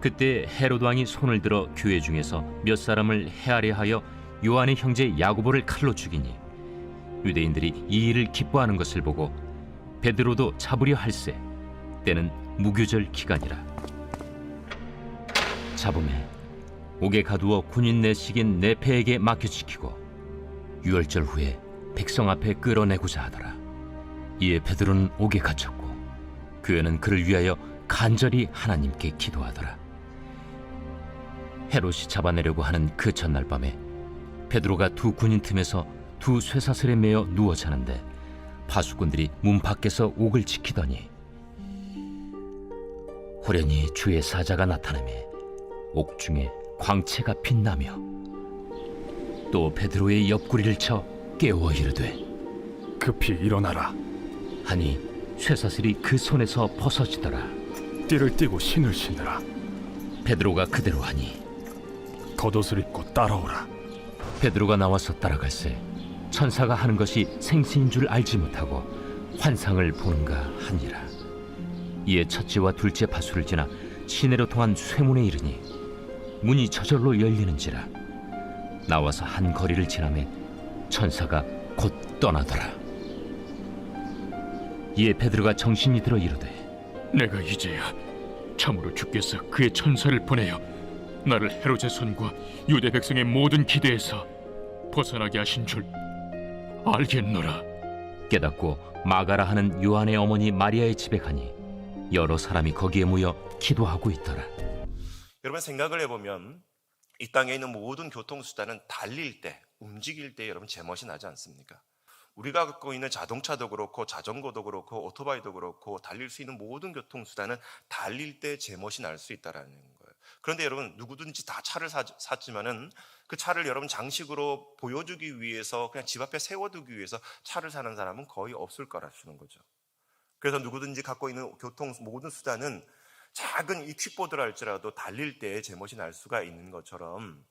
그때 헤롯 왕이 손을 들어 교회 중에서 몇 사람을 헤아려 하여 요한의 형제 야고보를 칼로 죽이니 유대인들이 이 일을 기뻐하는 것을 보고 베드로도 잡으려 할세. 때는 무교절 기간이라. 잡음에 옥에 가두어 군인 내식인 네페에게 맡겨 지키고 유월절 후에 백성 앞에 끌어내고자 하더라. 이에 베드로는 옥에 갇혔고 교회는 그를 위하여 간절히 하나님께 기도하더라 헤롯이 잡아내려고 하는 그 전날 밤에 베드로가 두 군인 틈에서 두 쇠사슬에 매어 누워 자는데 파수꾼들이 문 밖에서 옥을 지키더니 호련히 주의 사자가 나타나매 옥중에 광채가 빛나며 또 베드로의 옆구리를 쳐 깨워 이르되 급히 일어나라. 하니 쇠사슬이 그 손에서 벗어지더라 띠를 띠고 신을 신으라. 베드로가 그대로 하니 겉옷을 입고 따라오라. 베드로가 나와서 따라갈새 천사가 하는 것이 생시인 줄 알지 못하고 환상을 보는가 하니라. 이에 첫째와 둘째 파수를 지나 시내로 통한 쇠문에 이르니 문이 저절로 열리는지라. 나와서 한 거리를 지나매 천사가 곧 떠나더라. 이에 베드로가 정신이 들어 이르되 내가 이제야 참으로 주께서 그의 천사를 보내어 나를 헤롯의 손과 유대 백성의 모든 기대에서 벗어나게 하신 줄 알겠노라. 깨닫고 마가라 하는 요한의 어머니 마리아의 집에 가니 여러 사람이 거기에 모여 기도하고 있더라 여러분 생각을 해보면 이 땅에 있는 모든 교통수단은 달릴 때, 움직일 때 여러분 제멋이 나지 않습니까? 우리가 갖고 있는 자동차도 그렇고 자전거도 그렇고 오토바이도 그렇고 달릴 수 있는 모든 교통수단은 달릴 때 제멋이 날 수 있다라는 거예요. 그런데 여러분 누구든지 다 차를 사, 샀지만은 그 차를 여러분 장식으로 보여주기 위해서 그냥 집 앞에 세워두기 위해서 차를 사는 사람은 거의 없을 거라시는 거죠. 그래서 누구든지 갖고 있는 교통 모든 수단은 작은 이 퀵보드라 할지라도 달릴 때 제멋이 날 수가 있는 것처럼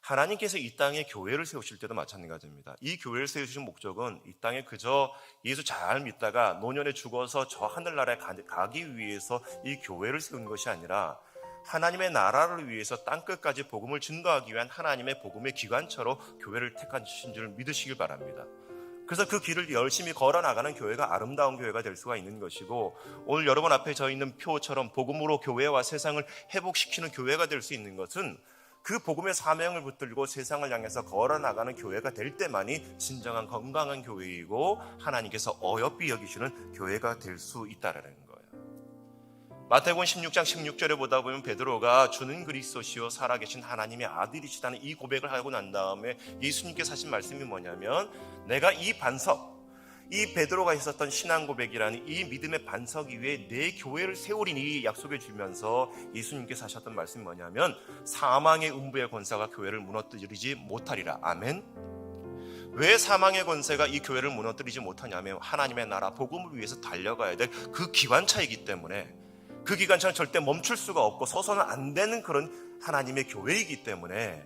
하나님께서 이 땅에 교회를 세우실 때도 마찬가지입니다. 이 교회를 세우신 목적은 이 땅에 그저 예수 잘 믿다가 노년에 죽어서 저 하늘나라에 가- 가기 위해서 이 교회를 세운 것이 아니라 하나님의 나라를 위해서 땅끝까지 복음을 증거하기 위한 하나님의 복음의 기관처로 교회를 택하신 줄 믿으시길 바랍니다. 그래서 그 길을 열심히 걸어 나가는 교회가 아름다운 교회가 될 수가 있는 것이고 오늘 여러분 앞에 저 있는 표처럼 복음으로 교회와 세상을 회복시키는 교회가 될 수 있는 것은 그 복음의 사명을 붙들고 세상을 향해서 걸어 나가는 교회가 될 때만이 진정한 건강한 교회이고 하나님께서 어여삐 여기시는 교회가 될 수 있다라는 거예요. 마태복음 16장 16절에 보다 보면 베드로가 주는 그리스도시요 살아계신 하나님의 아들이시다는 이 고백을 하고 난 다음에 예수님께서 하신 말씀이 뭐냐면 내가 이 반석 이 베드로가 있었던 신앙 고백이라는 이 믿음의 반석 위에 내 교회를 세우리니 약속해 주면서 예수님께서 하셨던 말씀이 뭐냐면 사망의 음부의 권세가 교회를 무너뜨리지 못하리라. 아멘. 왜 사망의 권세가 이 교회를 무너뜨리지 못하냐면 하나님의 나라 복음을 위해서 달려가야 될 그 기관차이기 때문에 그 기관차는 절대 멈출 수가 없고 서서는 안 되는 그런 하나님의 교회이기 때문에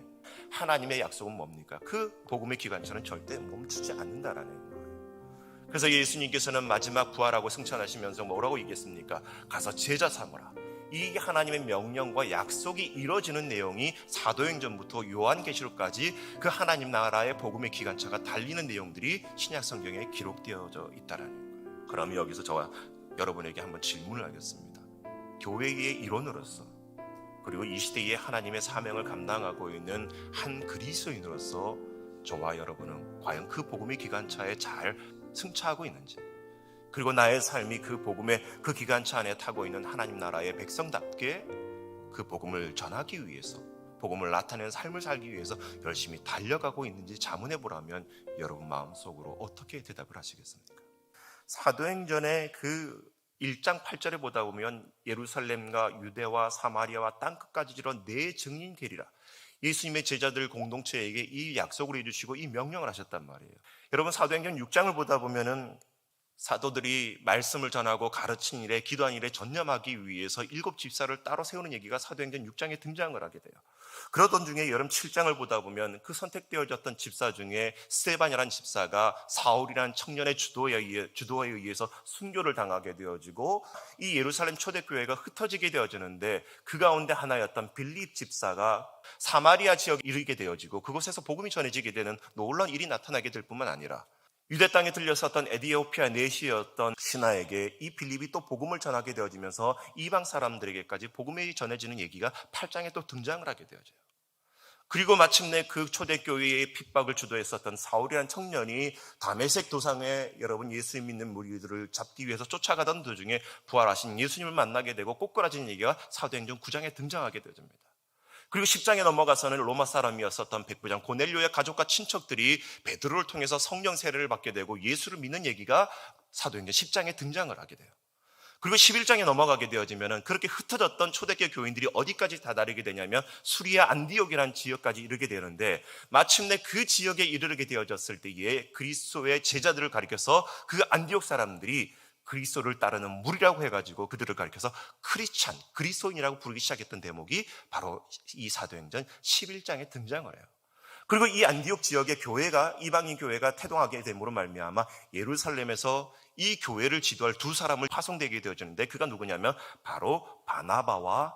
하나님의 약속은 뭡니까? 그 복음의 기관차는 절대 멈추지 않는다라는 거예요. 그래서 예수님께서는 마지막 부활하고 승천하시면서 뭐라고 얘기했습니까? 가서 제자 삼으라. 이 하나님의 명령과 약속이 이루어지는 내용이 사도행전부터 요한계시록까지 그 하나님 나라의 복음의 기관차가 달리는 내용들이 신약 성경에 기록되어져 있다라는 거예요. 그럼 여기서 저와 여러분에게 한번 질문을 하겠습니다. 교회의 일원으로서 그리고 이 시대에 하나님의 사명을 감당하고 있는 한 그리스도인으로서 저와 여러분은 과연 그 복음의 기관차에 잘 승차하고 있는지 그리고 나의 삶이 그 복음의 그 기관차 안에 타고 있는 하나님 나라의 백성답게 그 복음을 전하기 위해서 복음을 나타내는 삶을 살기 위해서 열심히 달려가고 있는지 자문해 보라면 여러분 마음속으로 어떻게 대답을 하시겠습니까? 사도행전의 그 1장 8절에 보다 보면 예루살렘과 유대와 사마리아와 땅끝까지 이런 네 증인 되리라. 예수님의 제자들 공동체에게 이 약속을 해주시고 이 명령을 하셨단 말이에요. 여러분 사도행전 6장을 보다 보면은 사도들이 말씀을 전하고 가르친 일에 기도한 일에 전념하기 위해서 일곱 집사를 따로 세우는 얘기가 사도행전 6장에 등장을 하게 돼요. 그러던 중에 여름 7장을 보다 보면 그 선택되어졌던 집사 중에 스테반이라는 집사가 사울이라는 청년의 주도에, 의해, 주도에 의해서 순교를 당하게 되어지고 이 예루살렘 초대교회가 흩어지게 되어지는데 그 가운데 하나였던 빌립 집사가 사마리아 지역에 이르게 되어지고 그곳에서 복음이 전해지게 되는 놀라운 일이 나타나게 될 뿐만 아니라 유대 땅에 들려섰던 에디오피아 내시였던 신하에게 이 빌립이 또 복음을 전하게 되어지면서 이방 사람들에게까지 복음이 전해지는 얘기가 8장에 또 등장을 하게 되어져요. 그리고 마침내 그 초대교회의 핍박을 주도했었던 사울이라는 청년이 다메섹 도상에 여러분 예수님 믿는 무리들을 잡기 위해서 쫓아가던 도중에 부활하신 예수님을 만나게 되고 꼬꾸라진 얘기가 사도행전 9장에 등장하게 되어집니다. 그리고 10장에 넘어가서는 로마 사람이었었던 백부장 고넬료의 가족과 친척들이 베드로를 통해서 성령 세례를 받게 되고 예수를 믿는 얘기가 사도행전 10장에 등장을 하게 돼요. 그리고 11장에 넘어가게 되어지면은 그렇게 흩어졌던 초대교회 교인들이 어디까지 다다르게 되냐면 수리아 안디옥이라는 지역까지 이르게 되는데 마침내 그 지역에 이르게 되어졌을 때에 그리스도의 제자들을 가리켜서 그 안디옥 사람들이 그리스도를 따르는 무리라고 해가지고 그들을 가리켜서 크리스찬, 그리스도인이라고 부르기 시작했던 대목이 바로 이 사도행전 11장에 등장을 해요. 그리고 이 안디옥 지역의 교회가 이방인 교회가 태동하게 됨으로 말미암아 예루살렘에서 이 교회를 지도할 두 사람을 파송되게 되어지는데 그가 누구냐면 바로 바나바와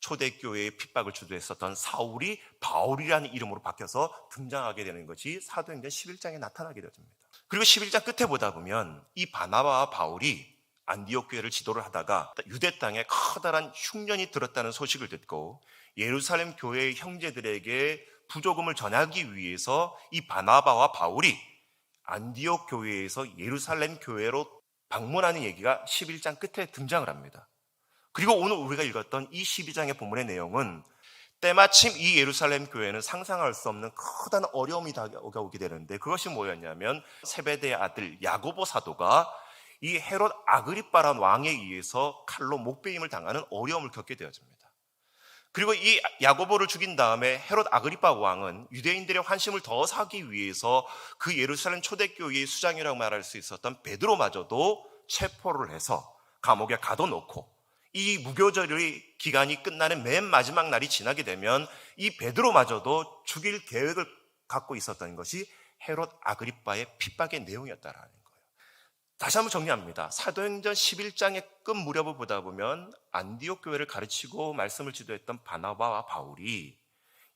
초대교회의 핍박을 주도했었던 사울이 바울이라는 이름으로 바뀌어서 등장하게 되는 것이 사도행전 11장에 나타나게 되어집니다. 그리고 11장 끝에 보다 보면 이 바나바와 바울이 안디옥 교회를 지도를 하다가 유대 땅에 커다란 흉년이 들었다는 소식을 듣고 예루살렘 교회의 형제들에게 부조금을 전하기 위해서 이 바나바와 바울이 안디옥 교회에서 예루살렘 교회로 방문하는 얘기가 11장 끝에 등장을 합니다. 그리고 오늘 우리가 읽었던 이 12장의 본문의 내용은 때마침 이 예루살렘 교회는 상상할 수 없는 커다란 어려움이 다가오게 되는데 그것이 뭐였냐면 세베대의 아들 야고보 사도가 이 헤롯 아그리빠란 왕에 의해서 칼로 목베임을 당하는 어려움을 겪게 되어집니다. 그리고 이 야고보를 죽인 다음에 헤롯 아그리빠 왕은 유대인들의 환심을 더 사기 위해서 그 예루살렘 초대교회의 수장이라고 말할 수 있었던 베드로마저도 체포를 해서 감옥에 가둬놓고 이 무교절의 기간이 끝나는 맨 마지막 날이 지나게 되면 이 베드로마저도 죽일 계획을 갖고 있었던 것이 헤롯 아그리빠의 핍박의 내용이었다라는 거예요. 다시 한번 정리합니다. 사도행전 11장의 끝 무렵을 보다 보면 안디옥 교회를 가르치고 말씀을 지도했던 바나바와 바울이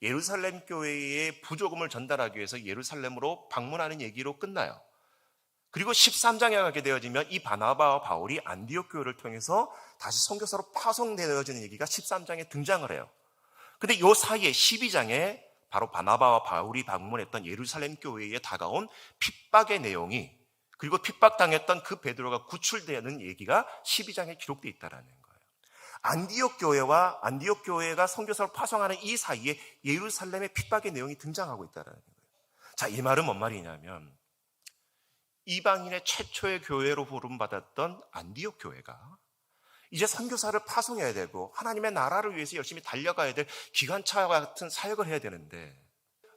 예루살렘 교회에 부조금을 전달하기 위해서 예루살렘으로 방문하는 얘기로 끝나요. 그리고 13장에 가게 되어지면 이 바나바와 바울이 안디옥 교회를 통해서 다시 선교사로 파송되어지는 얘기가 13장에 등장을 해요. 근데 요 사이에 12장에 바로 바나바와 바울이 방문했던 예루살렘 교회에 다가온 핍박의 내용이 그리고 핍박당했던 그 베드로가 구출되는 얘기가 12장에 기록되어 있다라는 거예요. 안디옥 교회와 안디옥 교회가 선교사로 파송하는 이 사이에 예루살렘의 핍박의 내용이 등장하고 있다라는 거예요. 자, 이 말은 뭔 말이냐면 이방인의 최초의 교회로 부름받았던 안디옥 교회가 이제 선교사를 파송해야 되고 하나님의 나라를 위해서 열심히 달려가야 될 기관차와 같은 사역을 해야 되는데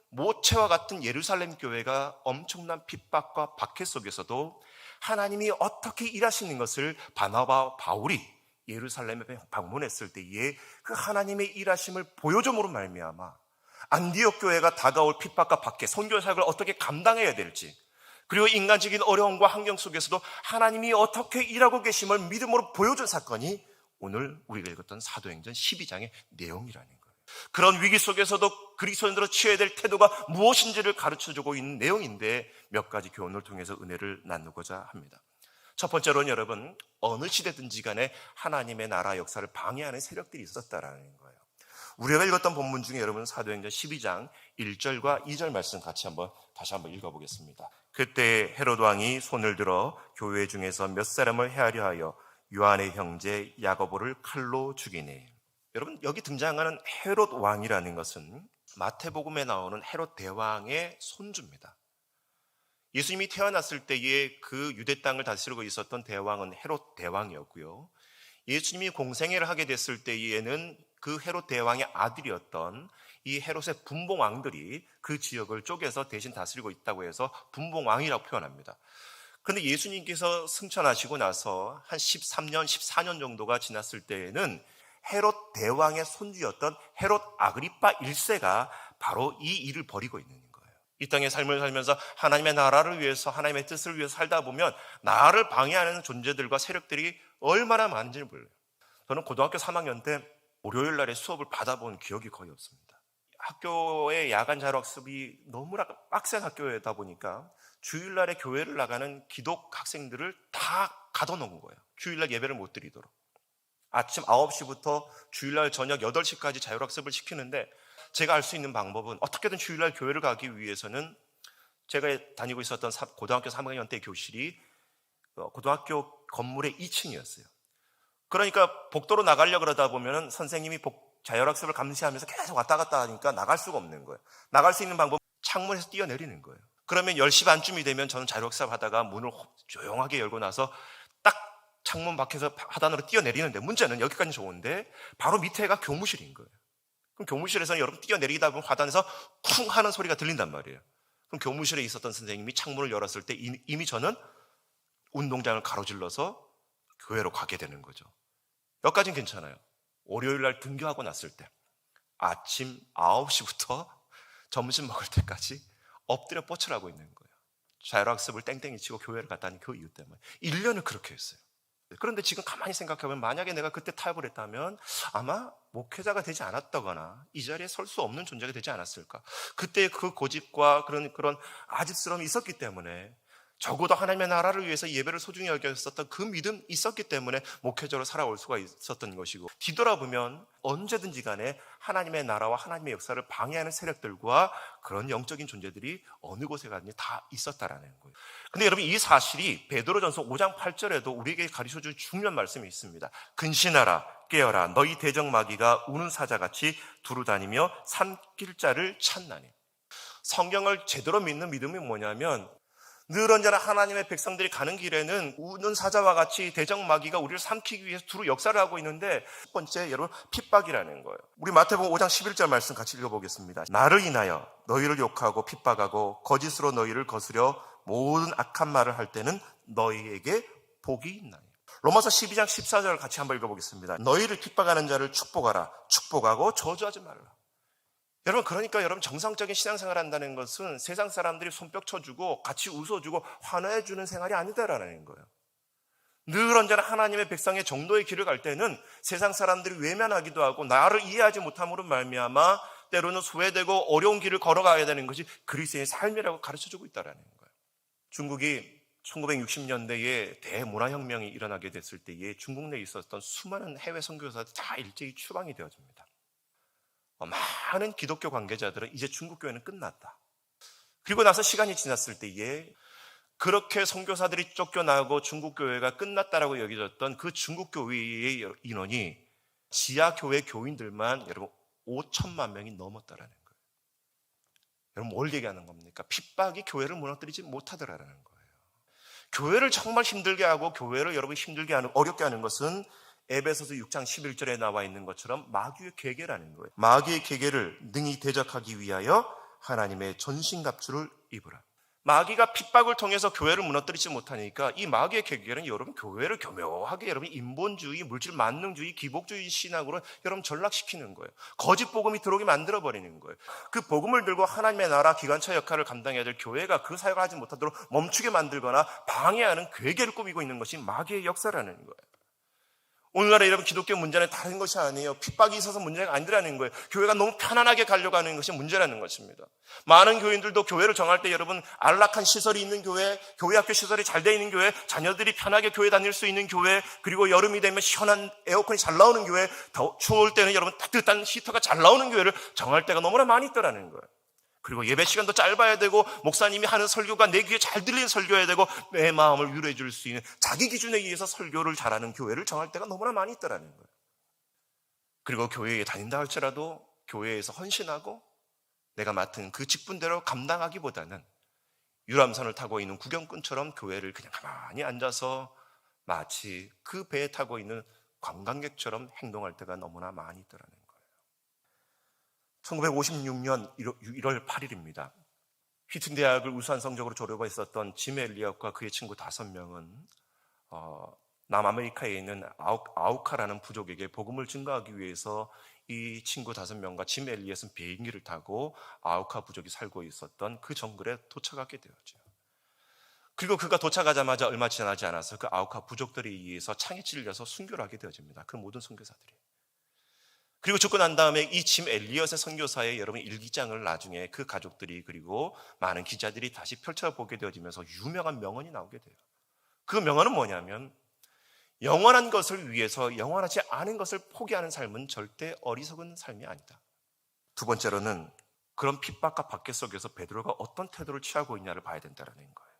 모체와 같은 예루살렘 교회가 엄청난 핍박과 박해 속에서도 하나님이 어떻게 일하시는 것을 바나바 바울이 예루살렘에 방문했을 때에 그 하나님의 일하심을 보여줌으로 말미암아 안디옥 교회가 다가올 핍박과 박해, 선교 사역을 어떻게 감당해야 될지 그리고 인간적인 어려움과 환경 속에서도 하나님이 어떻게 일하고 계심을 믿음으로 보여준 사건이 오늘 우리가 읽었던 사도행전 12장의 내용이라는 거예요. 그런 위기 속에서도 그리스도인으로 취해야 될 태도가 무엇인지를 가르쳐 주고 있는 내용인데 몇 가지 교훈을 통해서 은혜를 나누고자 합니다. 첫 번째로는 여러분 어느 시대든지 간에 하나님의 나라 역사를 방해하는 세력들이 있었다라는 거예요. 우리가 읽었던 본문 중에 여러분 사도행전 12장 1절과 2절 말씀 같이 한번 다시 한번 읽어보겠습니다. 그때 헤롯 왕이 손을 들어 교회 중에서 몇 사람을 헤아려 하여 요한의 형제 야고보를 칼로 죽이네. 여러분 여기 등장하는 헤롯 왕이라는 것은 마태복음에 나오는 헤롯 대왕의 손주입니다. 예수님이 태어났을 때에 그 유대 땅을 다스리고 있었던 대왕은 헤롯 대왕이었고요. 예수님이 공생애를 하게 됐을 때에는 그 헤롯 대왕의 아들이었던 이 헤롯의 분봉 왕들이 그 지역을 쪼개서 대신 다스리고 있다고 해서 분봉 왕이라고 표현합니다. 그런데 예수님께서 승천하시고 나서 한 13년, 14년 정도가 지났을 때에는 헤롯 대왕의 손주였던 헤롯 아그리파 1세가 바로 이 일을 벌이고 있는 거예요. 이 땅의 삶을 살면서 하나님의 나라를 위해서 하나님의 뜻을 위해서 살다 보면 나를 방해하는 존재들과 세력들이 얼마나 많은지를 몰라요. 저는 고등학교 3학년 때 월요일 날에 수업을 받아본 기억이 거의 없습니다. 학교의 야간 자율학습이 너무나 빡센 학교이다 보니까 주일날에 교회를 나가는 기독 학생들을 다 가둬놓은 거예요. 주일날 예배를 못 드리도록. 아침 9시부터 주일날 저녁 8시까지 자율학습을 시키는데 제가 알 수 있는 방법은 어떻게든 주일날 교회를 가기 위해서는 제가 다니고 있었던 사- 고등학교 3학년 때 교실이 어, 고등학교 건물의 2층이었어요. 그러니까 복도로 나가려고 그러다 보면 선생님이 복- 자율학습을 감시하면서 계속 왔다 갔다 하니까 나갈 수가 없는 거예요. 나갈 수 있는 방법은 창문에서 뛰어내리는 거예요. 그러면 10시 반쯤이 되면 저는 자율학습 하다가 문을 조용하게 열고 나서 딱 창문 밖에서 하단으로 뛰어내리는데 문제는 여기까지 좋은데 바로 밑에가 교무실인 거예요. 그럼 교무실에서 여러분 뛰어내리다 보면 화단에서 쿵 하는 소리가 들린단 말이에요. 그럼 교무실에 있었던 선생님이 창문을 열었을 때 이- 이미 저는 운동장을 가로질러서 교회로 가게 되는 거죠. 여기까지는 괜찮아요. 월요일 날 등교하고 났을 때 아침 9시부터 점심 먹을 때까지 엎드려 뻗쳐라고 있는 거예요. 자율학습을 땡땡이 치고 교회를 갔다는 그 이유 때문에 1년을 그렇게 했어요. 그런데 지금 가만히 생각해보면 만약에 내가 그때 타협을 했다면 아마 목회자가 되지 않았다거나 이 자리에 설 수 없는 존재가 되지 않았을까. 그때 그 고집과 그런 그런 아집스러움이 있었기 때문에 적어도 하나님의 나라를 위해서 예배를 소중히 여겼었던 그 믿음 있었기 때문에 목회자로 살아올 수가 있었던 것이고 뒤돌아보면 언제든지 간에 하나님의 나라와 하나님의 역사를 방해하는 세력들과 그런 영적인 존재들이 어느 곳에 가든지 다 있었다라는 거예요. 근데 여러분 이 사실이 베드로전서 5장 8절에도 우리에게 가르쳐 줄 중요한 말씀이 있습니다. 근신하라 깨어라 너희 대적 마귀가 우는 사자같이 두루 다니며 삼킬 자를 찾나니 성경을 제대로 믿는 믿음이 뭐냐면 늘 언제나 하나님의 백성들이 가는 길에는 우는 사자와 같이 대적 마귀가 우리를 삼키기 위해서 두루 역사를 하고 있는데 첫 번째 여러분 핍박이라는 거예요. 우리 마태복음 5장 11절 말씀 같이 읽어보겠습니다. 나를 인하여 너희를 욕하고 핍박하고 거짓으로 너희를 거스려 모든 악한 말을 할 때는 너희에게 복이 있나니. 로마서 12장 14절 같이 한번 읽어보겠습니다. 너희를 핍박하는 자를 축복하라. 축복하고 저주하지 말라. 여러분 그러니까 여러분 정상적인 신앙생활 한다는 것은 세상 사람들이 손뼉 쳐주고 같이 웃어주고 환호해주는 생활이 아니다라는 거예요. 늘 언제나 하나님의 백성의 정도의 길을 갈 때는 세상 사람들이 외면하기도 하고 나를 이해하지 못함으로 말미암아 때로는 소외되고 어려운 길을 걸어가야 되는 것이 그리스도의 삶이라고 가르쳐주고 있다라는 거예요. 중국이 1960년대에 대문화혁명이 일어나게 됐을 때에 중국 내에 있었던 수많은 해외 선교사들 다 일제히 추방이 되어집니다. 어, 많은 기독교 관계자들은 이제 중국 교회는 끝났다. 그리고 나서 시간이 지났을 때에 그렇게 선교사들이 쫓겨나고 중국 교회가 끝났다라고 여겨졌던 그 중국 교회의 인원이 지하 교회 교인들만 여러분 5천만 명이 넘었다라는 거예요. 여러분 뭘 얘기하는 겁니까? 핍박이 교회를 무너뜨리지 못하더라라는 거예요. 교회를 정말 힘들게 하고 교회를 여러분 힘들게 하는 어렵게 하는 것은 에베소서 6장 11절에 나와 있는 것처럼 마귀의 계계라는 거예요. 마귀의 계계를 능히 대적하기 위하여 하나님의 전신갑주를 입으라. 마귀가 핍박을 통해서 교회를 무너뜨리지 못하니까 이 마귀의 계계는 여러분 교회를 교묘하게 여러분 인본주의, 물질 만능주의, 기복주의 신학으로 여러분 전락시키는 거예요. 거짓 복음이 들어오게 만들어 버리는 거예요. 그 복음을 들고 하나님의 나라 기관차 역할을 감당해야 될 교회가 그 사역을 하지 못하도록 멈추게 만들거나 방해하는 괴계를 꾸미고 있는 것이 마귀의 역사라는 거예요. 오늘날의 여러분 기독교 문제는 다른 것이 아니에요. 핍박이 있어서 문제가 아니라는 거예요. 교회가 너무 편안하게 가려고 하는 것이 문제라는 것입니다. 많은 교인들도 교회를 정할 때 여러분 안락한 시설이 있는 교회, 교회 학교 시설이 잘 돼 있는 교회, 자녀들이 편하게 교회 다닐 수 있는 교회, 그리고 여름이 되면 시원한 에어컨이 잘 나오는 교회, 더 추울 때는 여러분 따뜻한 히터가 잘 나오는 교회를 정할 때가 너무나 많이 있더라는 거예요. 그리고 예배 시간도 짧아야 되고 목사님이 하는 설교가 내 귀에 잘 들리는 설교여야 되고 내 마음을 위로해 줄 수 있는 자기 기준에 의해서 설교를 잘하는 교회를 정할 때가 너무나 많이 있더라는 거예요. 그리고 교회에 다닌다 할지라도 교회에서 헌신하고 내가 맡은 그 직분대로 감당하기보다는 유람선을 타고 있는 구경꾼처럼 교회를 그냥 가만히 앉아서 마치 그 배에 타고 있는 관광객처럼 행동할 때가 너무나 많이 있더라는 거예요. 1956년 1월 8일입니다. 휘튼 대학을 우수한 성적으로 졸업했었던 짐 엘리엇과 그의 친구 다섯 명은 어, 남아메리카에 있는 아우, 아우카라는 부족에게 복음을 증거하기 위해서 이 친구 다섯 명과 짐 엘리엇은 비행기를 타고 아우카 부족이 살고 있었던 그 정글에 도착하게 되었죠. 그리고 그가 도착하자마자 얼마 지나지 않아서 그 아우카 부족들에 의해서 창에 찔려서 순교를 하게 되어집니다. 그 모든 선교사들이. 그리고 죽고 난 다음에 이 짐 엘리엇의 선교사의 여러분 일기장을 나중에 그 가족들이 그리고 많은 기자들이 다시 펼쳐보게 되어지면서 유명한 명언이 나오게 돼요. 그 명언은 뭐냐면 영원한 것을 위해서 영원하지 않은 것을 포기하는 삶은 절대 어리석은 삶이 아니다. 두 번째로는 그런 핍박과 박해 속에서 베드로가 어떤 태도를 취하고 있냐를 봐야 된다는 거예요.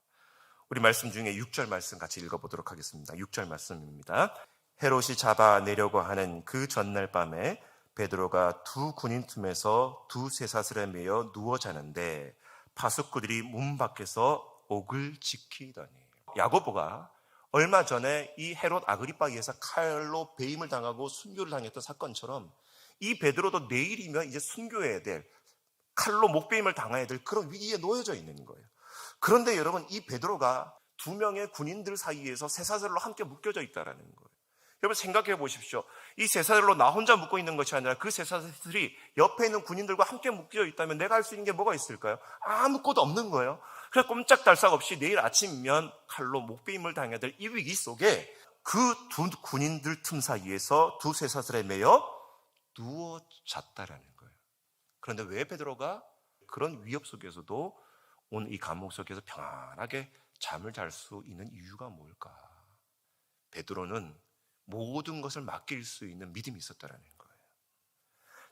우리 말씀 중에 6절 말씀 같이 읽어보도록 하겠습니다. 6절 말씀입니다. 헤롯이 잡아내려고 하는 그 전날 밤에 베드로가 두 군인 틈에서 두 쇠사슬에 매여 누워 자는데 파수꾼들이 문 밖에서 옥을 지키더니 야고보가 얼마 전에 이 헤롯 아그리파에 의해서 칼로 배임을 당하고 순교를 당했던 사건처럼 이 베드로도 내일이면 이제 순교해야 될 칼로 목배임을 당해야 될 그런 위기에 놓여져 있는 거예요. 그런데 여러분 이 베드로가 두 명의 군인들 사이에서 쇠사슬로 함께 묶여져 있다라는 거예요. 여러분 생각해 보십시오. 이 쇠사슬로 나 혼자 묶고 있는 것이 아니라 그 쇠사슬이 옆에 있는 군인들과 함께 묶여 있다면 내가 할 수 있는 게 뭐가 있을까요? 아무것도 없는 거예요. 그래서 꼼짝달싹 없이 내일 아침이면 칼로 목배임을 당해야 될 이 위기 속에 그 두 군인들 틈 사이에서 두 쇠사슬에 매여 누워 잤다라는 거예요. 그런데 왜 베드로가 그런 위협 속에서도 오늘 이 감옥 속에서 평안하게 잠을 잘 수 있는 이유가 뭘까? 베드로는 모든 것을 맡길 수 있는 믿음이 있었다라는 거예요.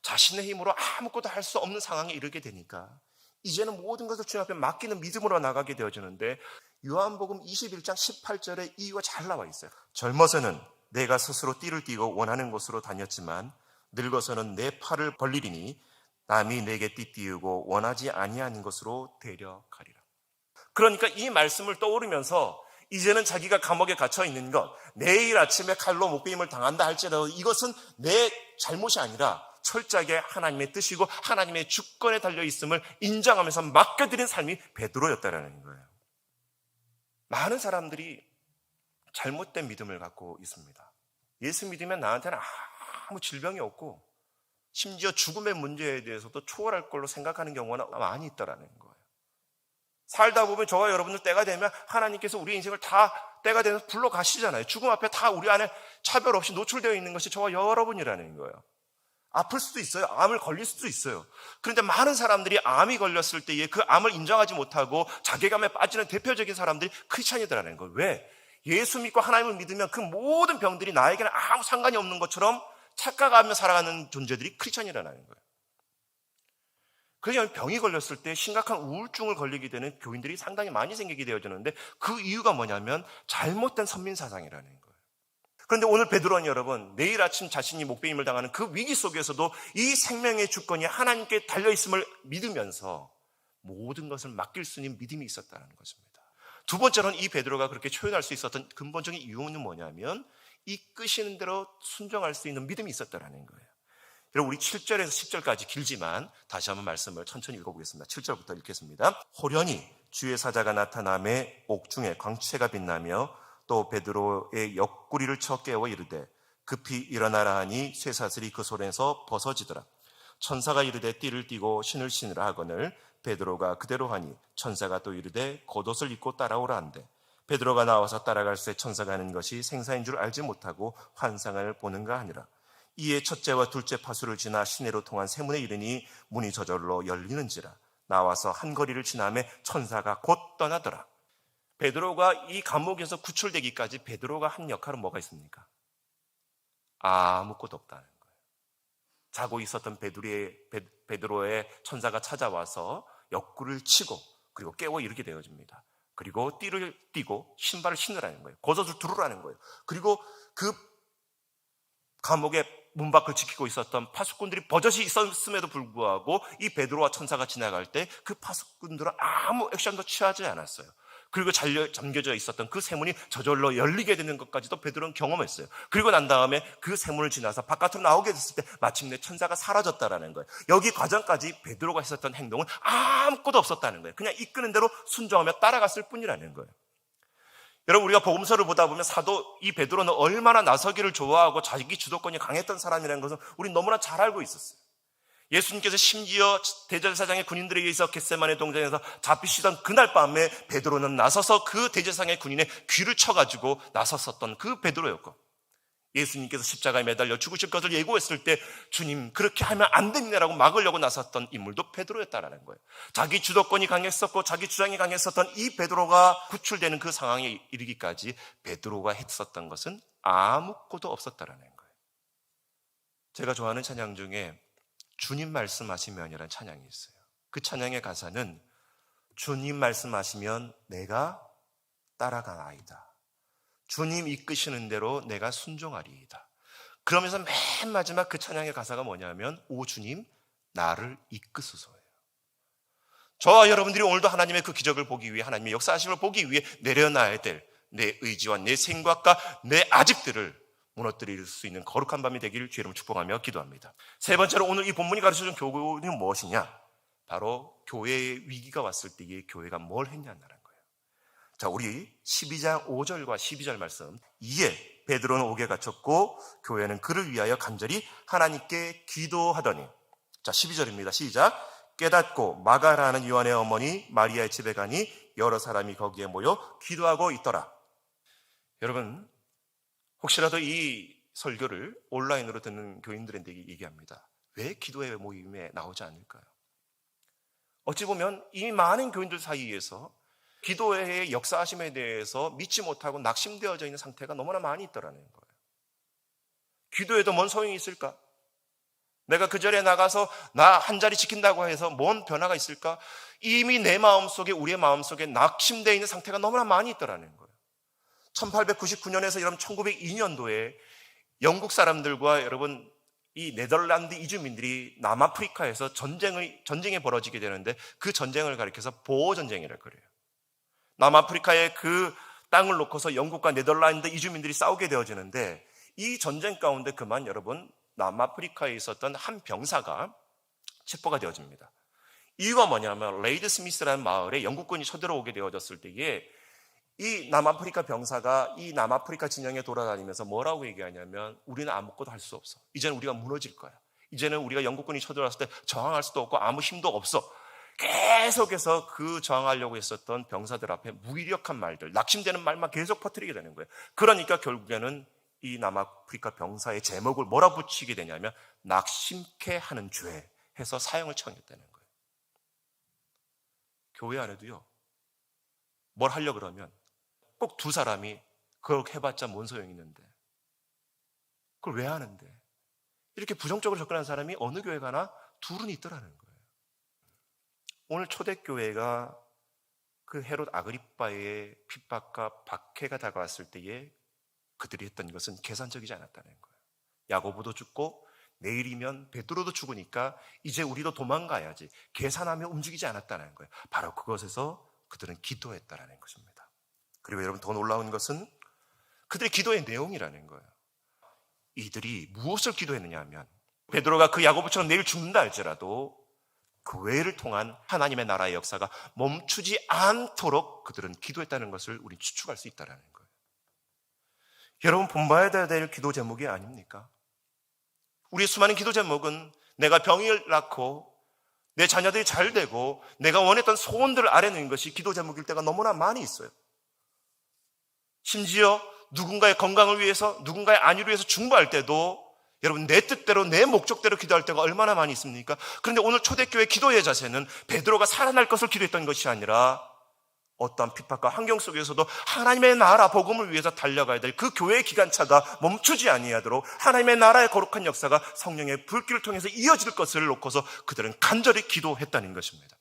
자신의 힘으로 아무것도 할 수 없는 상황에 이르게 되니까 이제는 모든 것을 주님 앞에 맡기는 믿음으로 나가게 되어지는데 요한복음 21장 18절에 이유가 잘 나와 있어요. 젊어서는 내가 스스로 띠를 띠고 원하는 곳으로 다녔지만 늙어서는 내 팔을 벌리리니 남이 내게 띠 띠우고 원하지 아니하는 것으로 데려가리라. 그러니까 이 말씀을 떠오르면서 이제는 자기가 감옥에 갇혀 있는 것, 내일 아침에 칼로 목베임을 당한다 할지라도 이것은 내 잘못이 아니라 철저하게 하나님의 뜻이고 하나님의 주권에 달려 있음을 인정하면서 맡겨드린 삶이 베드로였다라는 거예요. 많은 사람들이 잘못된 믿음을 갖고 있습니다. 예수 믿으면 나한테는 아무 질병이 없고 심지어 죽음의 문제에 대해서도 초월할 걸로 생각하는 경우가 많이 있다라는 거예요. 살다 보면 저와 여러분들 때가 되면 하나님께서 우리 인생을 다 때가 되면서 불러 가시잖아요. 죽음 앞에 다 우리 안에 차별 없이 노출되어 있는 것이 저와 여러분이라는 거예요. 아플 수도 있어요. 암을 걸릴 수도 있어요. 그런데 많은 사람들이 암이 걸렸을 때에 그 암을 인정하지 못하고 자괴감에 빠지는 대표적인 사람들이 크리스찬이더라는 거예요. 왜? 예수 믿고 하나님을 믿으면 그 모든 병들이 나에게는 아무 상관이 없는 것처럼 착각하며 살아가는 존재들이 크리스찬이라는 거예요. 그래서 병이 걸렸을 때 심각한 우울증을 걸리게 되는 교인들이 상당히 많이 생기게 되어지는데 그 이유가 뭐냐면 잘못된 선민사상이라는 거예요. 그런데 오늘 베드로는 여러분 내일 아침 자신이 목배임을 당하는 그 위기 속에서도 이 생명의 주권이 하나님께 달려있음을 믿으면서 모든 것을 맡길 수 있는 믿음이 있었다는 것입니다. 두 번째로는 이 베드로가 그렇게 표현할 수 있었던 근본적인 이유는 뭐냐면 이끄시는 대로 순종할 수 있는 믿음이 있었다는 거예요. 여러분 우리 7절에서 10절까지 길지만 다시 한번 말씀을 천천히 읽어보겠습니다. 7절부터 읽겠습니다. 호련히 주의 사자가 나타남에 옥중에 광채가 빛나며 또 베드로의 옆구리를 쳐 깨워 이르되 급히 일어나라 하니 쇠사슬이 그 손에서 벗어지더라. 천사가 이르되 띠를 띠고 신을 신으라 하거늘 베드로가 그대로 하니 천사가 또 이르되 겉옷을 입고 따라오라 한대 베드로가 나와서 따라갈새 천사가 하는 것이 생사인 줄 알지 못하고 환상을 보는가 하니라. 이에 첫째와 둘째 파수를 지나 시내로 통한 세문에 이르니 문이 저절로 열리는지라 나와서 한 거리를 지나매 천사가 곧 떠나더라. 베드로가 이 감옥에서 구출되기까지 베드로가 한 역할은 뭐가 있습니까? 아무것도 없다는 거예요. 자고 있었던 베드로의, 베드로의 천사가 찾아와서 옆구를 치고 그리고 깨워 이르게 되어집니다. 그리고 띠를 띠고 신발을 신으라는 거예요. 겉옷을 두르라는 거예요. 그리고 그 감옥의 문 밖을 지키고 있었던 파수꾼들이 버젓이 있었음에도 불구하고 이 베드로와 천사가 지나갈 때 그 파수꾼들은 아무 액션도 취하지 않았어요. 그리고 잘려, 잠겨져 있었던 그 세문이 저절로 열리게 되는 것까지도 베드로는 경험했어요. 그리고 난 다음에 그 세문을 지나서 바깥으로 나오게 됐을 때 마침내 천사가 사라졌다라는 거예요. 여기 과정까지 베드로가 했었던 행동은 아무것도 없었다는 거예요. 그냥 이끄는 대로 순종하며 따라갔을 뿐이라는 거예요. 여러분 우리가 복음서를 보다 보면 사도 이 베드로는 얼마나 나서기를 좋아하고 자기 주도권이 강했던 사람이라는 것을 우리 너무나 잘 알고 있었어요. 예수님께서 심지어 대제사장의 군인들에게 의해서 겟세만의 동전에서 잡히시던 그날 밤에 베드로는 나서서 그 대제사장의 군인의 귀를 쳐가지고 나섰었던 그 베드로였고 예수님께서 십자가에 매달려 죽으실 것을 예고했을 때 주님 그렇게 하면 안 됩니다라고 막으려고 나섰던 인물도 베드로였다라는 거예요. 자기 주도권이 강했었고 자기 주장이 강했었던 이 베드로가 구출되는 그 상황에 이르기까지 베드로가 했었던 것은 아무것도 없었다라는 거예요. 제가 좋아하는 찬양 중에 주님 말씀하시면이라는 찬양이 있어요. 그 찬양의 가사는 주님 말씀하시면 내가 따라가나이다. 주님 이끄시는 대로 내가 순종하리이다. 그러면서 맨 마지막 그 찬양의 가사가 뭐냐면 오 주님 나를 이끄소서예요. 저와 여러분들이 오늘도 하나님의 그 기적을 보기 위해 하나님의 역사하심을 보기 위해 내려놔야 될 내 의지와 내 생각과 내 아집들을 무너뜨릴 수 있는 거룩한 밤이 되기를 주의 축복하며 기도합니다. 세 번째로 오늘 이 본문이 가르쳐준 교훈이 무엇이냐? 바로 교회의 위기가 왔을 때에 교회가 뭘 했냐는 거예요. 자, 우리 12장 5절과 12절 말씀. 이에 베드로는 옥에 갇혔고 교회는 그를 위하여 간절히 하나님께 기도하더니 자, 12절입니다. 시작. 깨닫고 마가라는 요한의 어머니 마리아의 집에 가니 여러 사람이 거기에 모여 기도하고 있더라. 여러분, 혹시라도 이 설교를 온라인으로 듣는 교인들한테 얘기합니다. 왜 기도회 모임에 나오지 않을까요? 어찌 보면 이 많은 교인들 사이에서 기도회의 역사하심에 대해서 믿지 못하고 낙심되어져 있는 상태가 너무나 많이 있더라는 거예요. 기도에도 뭔 소용이 있을까? 내가 그 절에 나가서 나 한 자리 지킨다고 해서 뭔 변화가 있을까? 이미 내 마음 속에 우리의 마음 속에 낙심되어 있는 상태가 너무나 많이 있더라는 거예요. 1899년에서 여러분 1902년도에 영국 사람들과 여러분 이 네덜란드 이주민들이 남아프리카에서 전쟁을 전쟁이 벌어지게 되는데 그 전쟁을 가리켜서 보호 전쟁이라고 그래요. 남아프리카의 그 땅을 놓고서 영국과 네덜란드 이주민들이 싸우게 되어지는데 이 전쟁 가운데 그만 여러분 남아프리카에 있었던 한 병사가 체포가 되어집니다. 이유가 뭐냐면 레이드 스미스라는 마을에 영국군이 쳐들어오게 되어졌을 때에 이 남아프리카 병사가 이 남아프리카 진영에 돌아다니면서 뭐라고 얘기하냐면 우리는 아무것도 할 수 없어. 이제는 우리가 무너질 거야. 이제는 우리가 영국군이 쳐들어왔을 때 저항할 수도 없고 아무 힘도 없어. 계속해서 그 저항하려고 했었던 병사들 앞에 무기력한 말들, 낙심되는 말만 계속 퍼뜨리게 되는 거예요. 그러니까 결국에는 이 남아프리카 병사의 제목을 뭐라 붙이게 되냐면 낙심케 하는 죄 해서 사형을 청했다는 거예요. 교회 안에도요. 뭘 하려 그러면 꼭 두 사람이 그렇게 해봤자 뭔 소용이 있는데 그걸 왜 하는데 이렇게 부정적으로 접근하는 사람이 어느 교회 가나 둘은 있더라는 거예요. 오늘 초대교회가 그 헤롯 아그리빠의 핍박과 박해가 다가왔을 때에 그들이 했던 것은 계산적이지 않았다는 거예요. 야고보도 죽고 내일이면 베드로도 죽으니까 이제 우리도 도망가야지 계산하며 움직이지 않았다는 거예요. 바로 그것에서 그들은 기도했다라는 것입니다. 그리고 여러분 더 놀라운 것은 그들의 기도의 내용이라는 거예요. 이들이 무엇을 기도했느냐 하면 베드로가 그 야고보처럼 내일 죽는다 할지라도 교회를 통한 하나님의 나라의 역사가 멈추지 않도록 그들은 기도했다는 것을 우리 추측할 수 있다라는 거예요. 여러분 본봐야 될 기도 제목이 아닙니까? 우리의 수많은 기도 제목은 내가 병을 낳고 내 자녀들이 잘 되고 내가 원했던 소원들을 아뢰는 것이 기도 제목일 때가 너무나 많이 있어요. 심지어 누군가의 건강을 위해서 누군가의 안위를 위해서 중보할 때도 여러분 내 뜻대로 내 목적대로 기도할 때가 얼마나 많이 있습니까? 그런데 오늘 초대교회 기도의 자세는 베드로가 살아날 것을 기도했던 것이 아니라 어떠한 핍박과 환경 속에서도 하나님의 나라 복음을 위해서 달려가야 될 그 교회의 기관차가 멈추지 아니하도록 하나님의 나라의 거룩한 역사가 성령의 불길을 통해서 이어질 것을 놓고서 그들은 간절히 기도했다는 것입니다.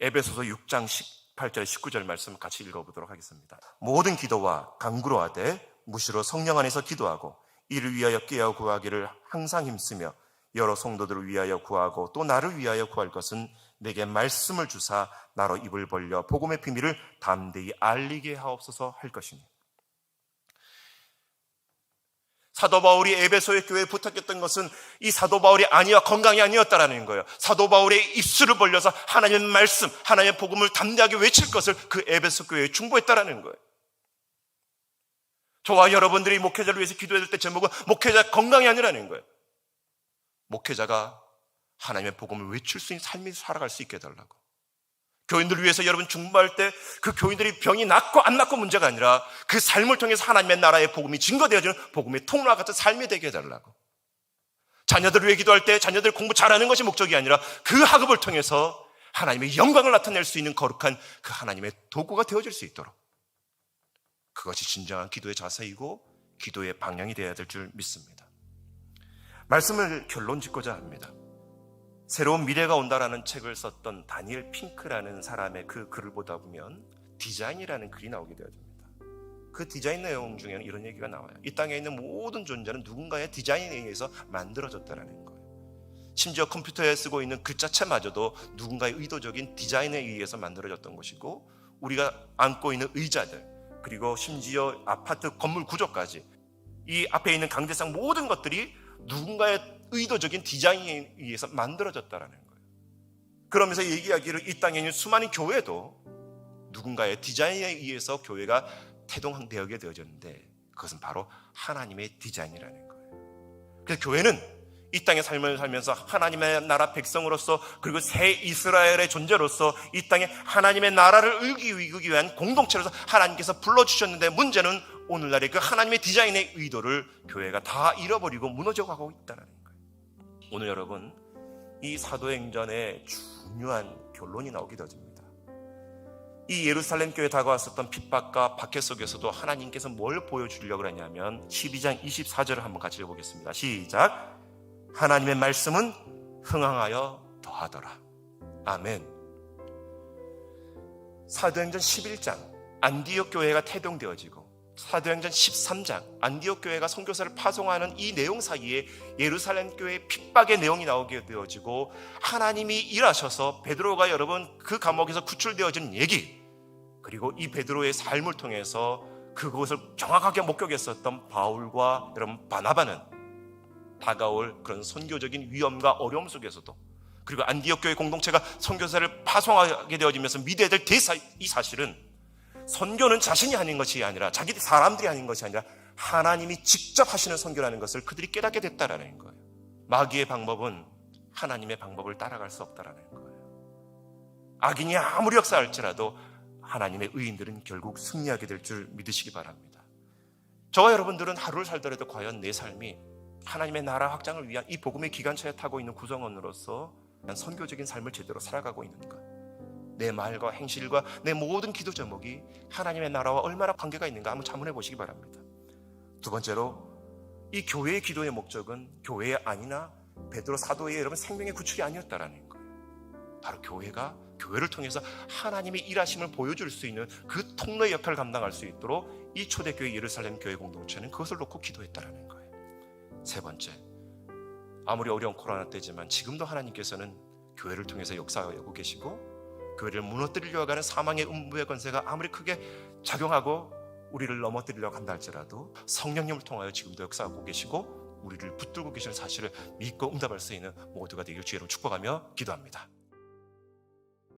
에베소서 6장 18절 19절 말씀 같이 읽어보도록 하겠습니다. 모든 기도와 간구로 하되 무시로 성령 안에서 기도하고 이를 위하여 깨어 구하기를 항상 힘쓰며 여러 성도들을 위하여 구하고 또 나를 위하여 구할 것은 내게 말씀을 주사 나로 입을 벌려 복음의 비밀을 담대히 알리게 하옵소서 할 것이니 사도 바울이 에베소의 교회에 부탁했던 것은 이 사도 바울이 아니와 건강이 아니었다라는 거예요. 사도 바울의 입술을 벌려서 하나님의 말씀, 하나님의 복음을 담대하게 외칠 것을 그 에베소 교회에 중보했다라는 거예요. 저와 여러분들이 목회자를 위해서 기도해야 될 때 제목은 목회자 건강이 아니라는 거예요. 목회자가 하나님의 복음을 외칠 수 있는 삶이 살아갈 수 있게 해달라고. 교인들을 위해서 여러분 중보할 때 그 교인들이 병이 낫고 안 낫고 문제가 아니라 그 삶을 통해서 하나님의 나라의 복음이 증거되어지는 복음의 통로와 같은 삶이 되게 해달라고. 자녀들을 위해 기도할 때 자녀들 공부 잘하는 것이 목적이 아니라 그 학업을 통해서 하나님의 영광을 나타낼 수 있는 거룩한 그 하나님의 도구가 되어질 수 있도록. 그것이 진정한 기도의 자세이고 기도의 방향이 되어야 될 줄 믿습니다. 말씀을 결론 짓고자 합니다. 새로운 미래가 온다라는 책을 썼던 다니엘 핑크라는 사람의 그 글을 보다 보면 디자인이라는 글이 나오게 되어집니다. 그 디자인 내용 중에는 이런 얘기가 나와요. 이 땅에 있는 모든 존재는 누군가의 디자인에 의해서 만들어졌다는 거예요. 심지어 컴퓨터에 쓰고 있는 글자 체마저도 누군가의 의도적인 디자인에 의해서 만들어졌던 것이고 우리가 안고 있는 의자들 그리고 심지어 아파트 건물 구조까지 이 앞에 있는 강대상 모든 것들이 누군가의 의도적인 디자인에 의해서 만들어졌다라는 거예요. 그러면서 얘기하기를 이 땅에 있는 수많은 교회도 누군가의 디자인에 의해서 교회가 태동되게 되어졌는데 그것은 바로 하나님의 디자인이라는 거예요. 그래서 교회는 이 땅의 삶을 살면서 하나님의 나라 백성으로서 그리고 새 이스라엘의 존재로서 이 땅에 하나님의 나라를 일기 위한 공동체로서 하나님께서 불러주셨는데 문제는 오늘날의 그 하나님의 디자인의 의도를 교회가 다 잃어버리고 무너져가고 있다는 거예요. 오늘 여러분 이 사도행전의 중요한 결론이 나오게 되어집니다. 이 예루살렘 교회에 다가왔었던 핍박과 박해 속에서도 하나님께서 뭘 보여주려고 하냐면 12장 24절을 한번 같이 읽어보겠습니다. 시작. 하나님의 말씀은 흥황하여 더하더라. 아멘. 사도행전 11장 안디옥 교회가 태동되어지고 사도행전 13장 안디옥 교회가 선교사를 파송하는 이 내용 사이에 예루살렘 교회의 핍박의 내용이 나오게 되어지고 하나님이 일하셔서 베드로가 여러분 그 감옥에서 구출되어진 얘기 그리고 이 베드로의 삶을 통해서 그곳을 정확하게 목격했었던 바울과 여러분 바나바는 다가올 그런 선교적인 위험과 어려움 속에서도 그리고 안디옥 교회 공동체가 선교사를 파송하게 되어지면서 믿어야 될 대사 이 사실은 선교는 자신이 하는 것이 아니라 자기 사람들이 하는 것이 아니라 하나님이 직접 하시는 선교라는 것을 그들이 깨닫게 됐다라는 거예요. 마귀의 방법은 하나님의 방법을 따라갈 수 없다라는 거예요. 악인이 아무리 역사할지라도 하나님의 의인들은 결국 승리하게 될 줄 믿으시기 바랍니다. 저와 여러분들은 하루를 살더라도 과연 내 삶이 하나님의 나라 확장을 위한 이 복음의 기관차에 타고 있는 구성원으로서 선교적인 삶을 제대로 살아가고 있는가? 내 말과 행실과 내 모든 기도 제목이 하나님의 나라와 얼마나 관계가 있는가 한번 자문해 보시기 바랍니다. 두 번째로 이 교회의 기도의 목적은 교회의 아니나 베드로 사도의 여러분 생명의 구축이 아니었다라는 거예요. 바로 교회가 교회를 통해서 하나님의 일하심을 보여줄 수 있는 그 통로의 역할을 감당할 수 있도록 이 초대교회 예루살렘 교회 공동체는 그것을 놓고 기도했다라는 거예요. 세 번째, 아무리 어려운 코로나 때지만 지금도 하나님께서는 교회를 통해서 역사하고 계시고 교회를 무너뜨리려고 하는 사망의 음부의 권세가 아무리 크게 작용하고 우리를 넘어뜨리려고 한다 할지라도 성령님을 통하여 지금도 역사하고 계시고 우리를 붙들고 계시는 사실을 믿고 응답할 수 있는 모두가 되길 주의로 축복하며 기도합니다.